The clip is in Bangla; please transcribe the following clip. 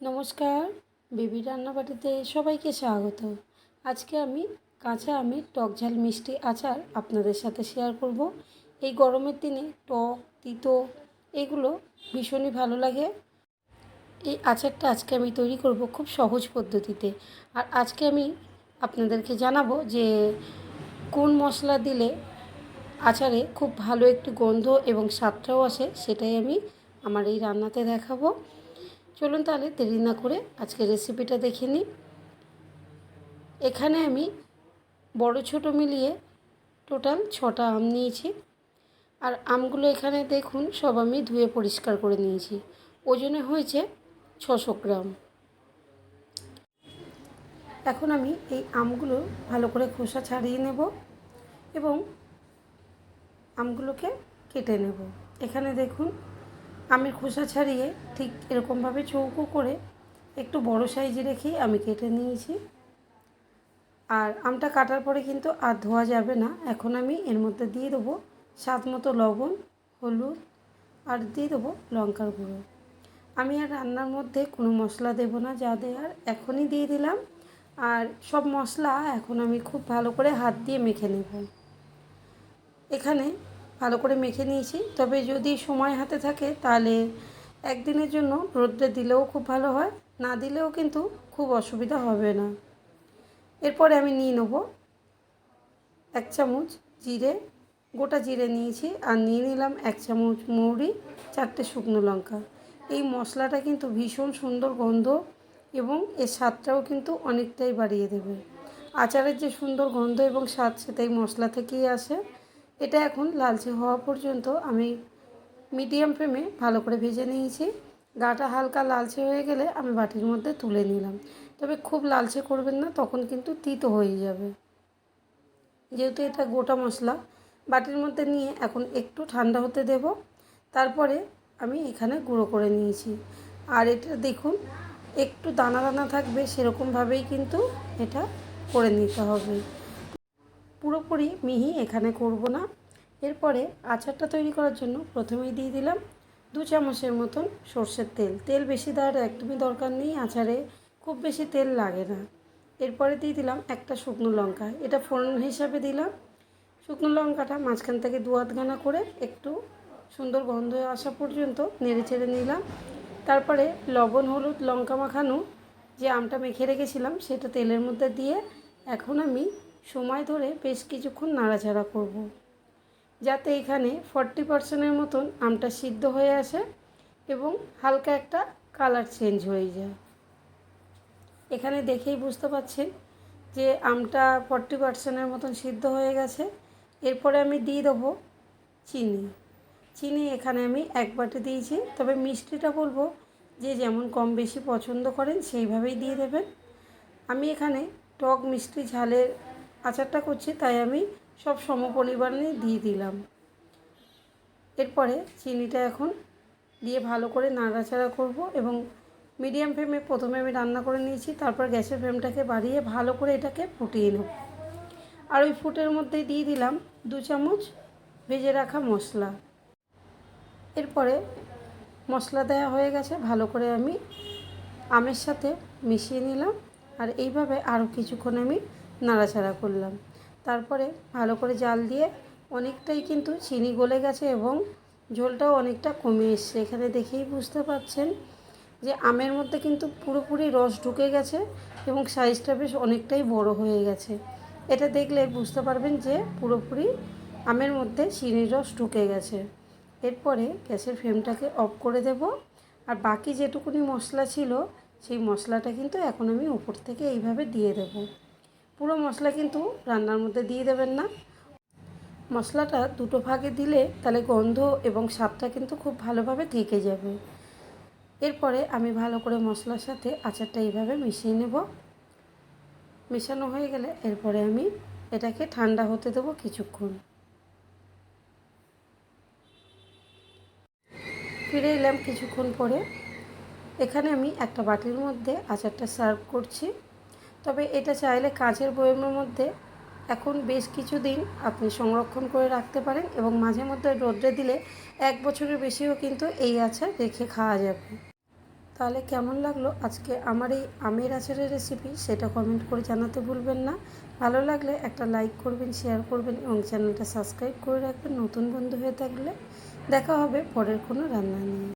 নমস্কার, বেবি রান্নাবাটিতে সবাইকে স্বাগত। আজকে আমি কাঁচা আমের টক ঝাল মিষ্টি আচার আপনাদের সাথে শেয়ার করব। এই গরমের দিনে টক, তিতো, এগুলো ভীষণই ভালো লাগে। এই আচারটা আজকে আমি তৈরি করব খুব সহজ পদ্ধতিতে। আর আজকে আমি আপনাদেরকে জানাব যে কোন মশলা দিলে আচারে খুব ভালো একটি গন্ধ এবং স্বাদটাও আসে, সেটাই আমি আমার এই রান্নাতে দেখাবো। চলুন তাহলে দেরি না করে আজকে রেসিপিটা দেখে নিই। এখানে আমি বড় ছোট মিলিয়ে টোটাল ছটা আম নিয়েছি। আর আমগুলো এখানে দেখুন, সব আমি ধুয়ে পরিষ্কার করে নিয়েছি। ওজনে হয়েছে ছশো গ্রাম। এখন আমি এই আমগুলো ভালো করে খোসা ছাড়িয়ে নেব এবং আমগুলোকে কেটে নেব। এখানে দেখুন আমের খোসা ছাড়িয়ে ঠিক এরকমভাবে চৌকো করে একটু বড় সাইজে রেখেই আমি কেটে নিয়েছি। আর আমটা কাটার পরে কিন্তু আর ধোয়া যাবে না। এখন আমি এর মধ্যে দিয়ে দেবো স্বাদ মতো লবণ, হলুদ আর দিয়ে দেবো লঙ্কার গুঁড়ো। আমি আর রান্নার মধ্যে কোনো মশলা দেবো না, যা দেওয়ার এখনই দিয়ে দিলাম। আর সব মশলা এখন আমি খুব ভালো করে হাত দিয়ে মেখে নেব। এখানে ভালো করে মেখে নিয়েছি। তবে যদি সময় হাতে থাকে তাহলে একদিনের জন্য রোদ্রে দিলেও খুব ভালো হয়, না দিলেও কিন্তু খুব অসুবিধা হবে না। এরপরে আমি নিয়ে নেব এক চামচ জিরে, গোটা জিরে নিয়েছি আর নিয়ে নিলাম এক চামচ মৌরি, চারটে শুকনো লঙ্কা। এই মশলাটা কিন্তু ভীষণ সুন্দর গন্ধ এবং এর স্বাদটাও কিন্তু অনেকটাই বাড়িয়ে দেবে। আচারের যে সুন্দর গন্ধ এবং স্বাদ সেটাই মশলা থেকেই আসে। এটা এখন লালচে হওয়া পর্যন্ত আমি মিডিয়াম ফ্লেমে ভালো করে ভেজে নিয়েছি। গাটা হালকা লালচে হয়ে গেলে আমি বাটির মধ্যে তুলে নিলাম। তবে খুব লালচে করবেন না, তখন কিন্তু তিতো হয়ে যাবে। যেহেতু এটা গোটা মশলা, বাটির মধ্যে নিয়ে এখন একটু ঠান্ডা হতে দেব। তারপরে আমি এখানে গুঁড়ো করে নিয়েছি। আর এটা দেখুন, একটু দানা দানা থাকবে, সেরকমভাবেই কিন্তু এটা করে নিতে হবে। পুরোপুরি মিহি এখানে করব না। এরপরে আচারটা তৈরি করার জন্য প্রথমেই দিয়ে দিলাম দু চামচের মতন সর্ষের তেল। তেল বেশি দেওয়ার একদমই দরকার নেই, আচারে খুব বেশি তেল লাগে না। এরপরে দিয়ে দিলাম একটা শুকনো লঙ্কা। এটা ফোড়ন হিসাবে দিলাম। শুকনো লঙ্কাটা মাঝখান থেকে দু আধখানা করে একটু সুন্দর গন্ধ আসা পর্যন্ত নেড়ে চেড়ে নিলাম। তারপরে লবণ, হলুদ, লঙ্কা মাখানো যে আমটা মেখে রেখেছিলাম সেটা তেলের মধ্যে দিয়ে এখন আমি সময় ধরে বেশ কিছুক্ষণ নাড়াচাড়া করব। যাতে এখানে ফর্টি পার্সেন্টের মতন আমটা সিদ্ধ হয়ে আসে এবং হালকা একটা কালার চেঞ্জ হয়ে যায়। এখানে দেখেই বুঝতে পারছেন যে আমটা ফর্টি পার্সেন্টের মতন সিদ্ধ হয়ে গেছে। এরপরে আমি দিয়ে দেবো চিনি। চিনি এখানে আমি এক বাটি দিয়েছি। তবে মিষ্টিটা বলব যে যেমন কম বেশি পছন্দ করেন সেইভাবেই দিয়ে দেবেন। আমি এখানে টক মিষ্টি ঝালের আচারটা করছি, তাই আমি সব সমপরিমাণে দিয়ে দিলাম। এরপরে চিনিটা এখন দিয়ে ভালো করে নাড়াচাড়া করব এবং মিডিয়াম ফ্লেমে প্রথমে আমি রান্না করে নিয়েছি, তারপর গ্যাসের ফ্লেমটাকে বাড়িয়ে ভালো করে এটাকে ফুটিয়ে নেব। আর ওই ফুটের মধ্যেই দিয়ে দিলাম দু চামচ ভেজে রাখা মশলা। এরপরে মশলা দেওয়া হয়ে গেছে, ভালো করে আমি আমের সাথে মিশিয়ে নিলাম। আর এইভাবে আরও কিছুক্ষণ আমি নাড়াচাড়া করলাম। তারপরে ভালো করে জাল দিয়ে অনেকটাই কিন্তু চিনি গলে গেছে এবং ঝোলটাও অনেকটা কমে এসছে। এখানে দেখেই বুঝতে পারছেন যে আমের মধ্যে কিন্তু পুরোপুরি রস ঢুকে গেছে এবং সাইজটা বেশ অনেকটাই বড় হয়ে গেছে। এটা দেখলে বুঝতে পারবেন যে পুরোপুরি আমের মধ্যে চিনির রস ঢুকে গেছে। এরপরে গ্যাসের ফ্লেমটাকে অফ করে দেব। আর বাকি যেটুকুনি মশলা ছিল, সেই মশলাটা কিন্তু এখন আমি উপর থেকে এইভাবে দিয়ে দেব। পুরো মশলা কিন্তু রান্নার মধ্যে দিয়ে দেবেন না। মশলাটা দুটো ভাগে দিলে তাহলে গন্ধ এবং স্বাদটা কিন্তু খুব ভালোভাবে থেকে যাবে। এরপরে আমি ভালো করে মশলার সাথে আচারটা এইভাবে মিশিয়ে নেব। মেশানো হয়ে গেলে এরপরে আমি এটাকে ঠান্ডা হতে দেবো কিছুক্ষণ। ফিরে এলাম কিছুক্ষণ পরে। এখানে আমি একটা বাটির মধ্যে আচারটা সার্ভ করছি। তবে এটা চাইলে কাঁচের বয়মের মধ্যে এখন বেশ কিছুদিন আপনি সংরক্ষণ করে রাখতে পারেন এবং মাঝে মধ্যে রোদ্রে দিলে এক বছরের বেশিও কিন্তু এই আচার রেখে খাওয়া যাবে। তাহলে কেমন লাগল আজকে আমার এই আমের আচারের রেসিপি সেটা কমেন্ট করে জানাতে ভুলবেন না। ভালো লাগলে একটা লাইক করবেন শেয়ার করবেন এবং চ্যানেলটা সাবস্ক্রাইব করে রাখবেন নতুন বন্ধু হয়ে থাকলে। দেখা হবে পরের কোনো রান্না নিয়ে।